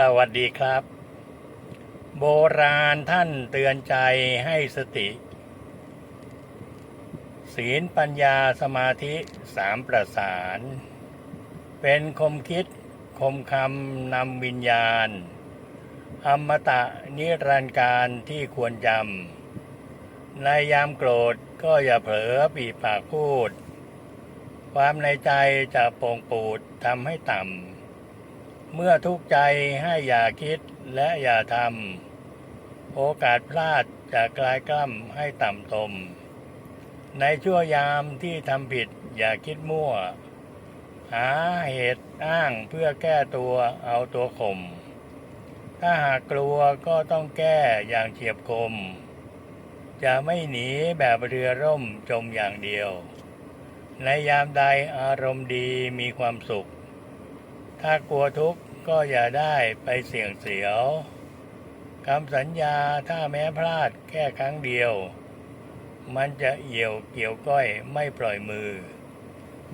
สวัสดีครับ โบราณท่านเตือนใจให้สติ ศีลปัญญาสมาธิสามประสาน เป็นคมคิดคมคำนำวิญญาณ อมตะนิรันดร์การที่ควรจำในยามโกรธก็อย่าเผลอปีปากพูด ความในใจจะโป่งปูดทำให้ต่ำ เมื่อทุกข์ใจให้อย่าคิดและอย่าทำโอกาสพลาดจะกลายกล้ำให้ต่ำตม ในชั่วยามที่ทำผิดอย่าคิดมั่ว หาเหตุอ้างเพื่อแก้ตัวเอาตัวข่มถ้าหากกลัวก็ต้องแก้อย่างเฉียบคม จะไม่หนีแบบเรือร่มจมอย่างเดียว ในยามใดอารมณ์ดีมีความสุข ถ้ากลัวทุกข์ก็อย่าได้ไปเสี่ยงเสียวคำสัญญาถ้าแม้พลาดแค่ครั้งเดียว มันจะเหี่ยวเกี่ยวก้อยไม่ปล่อยมือ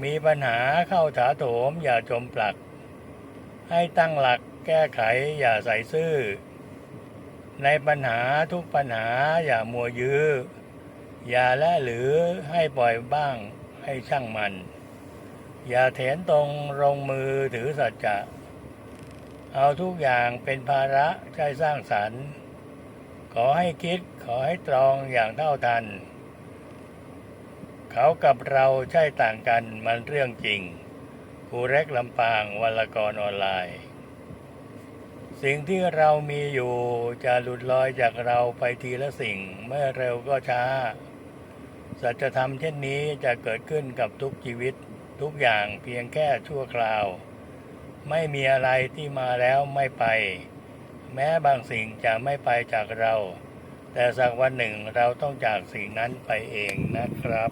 มีปัญหาเข้าถาโถมอย่าจมปลัก ให้ตั้งหลักแก้ไขอย่าใส่ซื่อ ในปัญหาทุกปัญหาอย่ามัวยื้อ อย่าละหรือให้ปล่อยบ้างให้ช่างมัน อย่าเถนตรงลงมือถือสัจจะ เอาทุกอย่างเป็นภาระใช้สร้างสรรค์ ขอให้คิดขอให้ตรองอย่างเท่าทัน เขากับเราใช่ต่างกันมันเรื่องจริงครูเร็กลำปางวลกรออนไลน์ สิ่งที่เรามีอยู่จะหลุดลอยจากเราไปทีละสิ่งเมื่อเร็วก็ช้า สัจธรรมเช่นนี้จะเกิดขึ้นกับทุกชีวิต ทุกอย่างเพียงแค่ชั่วคราว ไม่มีอะไรที่มาแล้วไม่ไป แม้บางสิ่งจะไม่ไปจากเรา แต่สักวันหนึ่งเราต้องจากสิ่งนั้นไปเองนะครับ